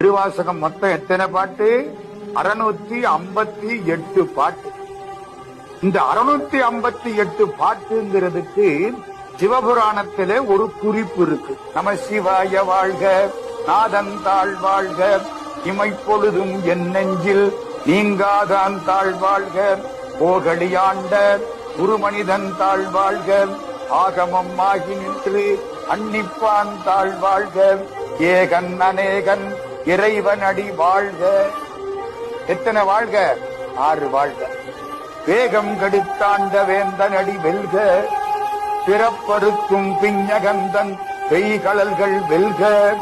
திருவாசகம் மொத்தம் எத்தனை பாட்டு? அறுநூத்தி ஐம்பத்தி எட்டு பாட்டு. இந்த அறுநூத்தி ஐம்பத்தி எட்டு பாட்டுங்கிறதுக்கு சிவபுராணத்திலே ஒரு குறிப்பு இருக்கு. நம சிவாய வாழ்க நாதன் தாழ் வாழ்க இமைப்பொழுதும் என் நெஞ்சில் நீங்காதான் தாழ் வாழ்க போகழியாண்ட குருமனிதன் தாழ் வாழ்க ஆகமம் ஆகி நின்று அன்னிப்பான் தாழ் வாழ்க ஏகன் அநேகன் இறைவன் அடி வாழ்க. எத்தனை வாழ்க? ஆறு வாழ்க. வேகம் கடித்தாண்ட வேந்தன் அடி வெல்க. பிறப்பருக்கும் பிஞ்சகந்தன் பெய்கழல்கள் வெல்க.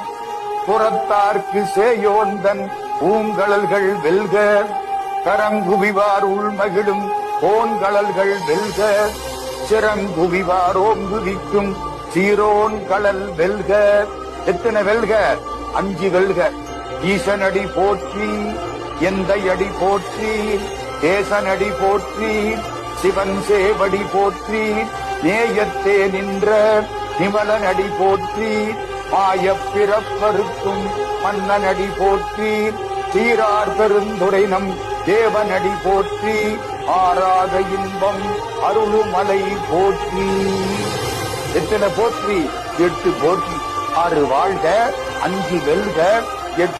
புறத்தார்க்கு சேயோந்தன் பூங்கழல்கள் வெல்க. கரங்குவிவார் உள்மகிழும் போன்கழல்கள் வெல்க. சிறங்குவிவார் ஓங்குவிக்கும் சீரோன் கடல் வெல்க. எத்தனை வெல்க? அஞ்சு வெல்க. ஈசனடி போற்றி எந்த அடி போற்றி தேசனடி போற்றி சிவன் சேவடி போற்றி நேயத்தே நின்ற நிமலனடி போற்றி மாய பிறப்பருக்கும் மன்னனடி போற்றி சீரார் பெருந்துரை நம் தேவனடி போற்றி ஆராத இன்பம் அருளுமலை போற்றி. எத்தனை போற்றி? எட்டு போற்றி. ஆறு வாழ்க அஞ்சு வெல்க எட்டு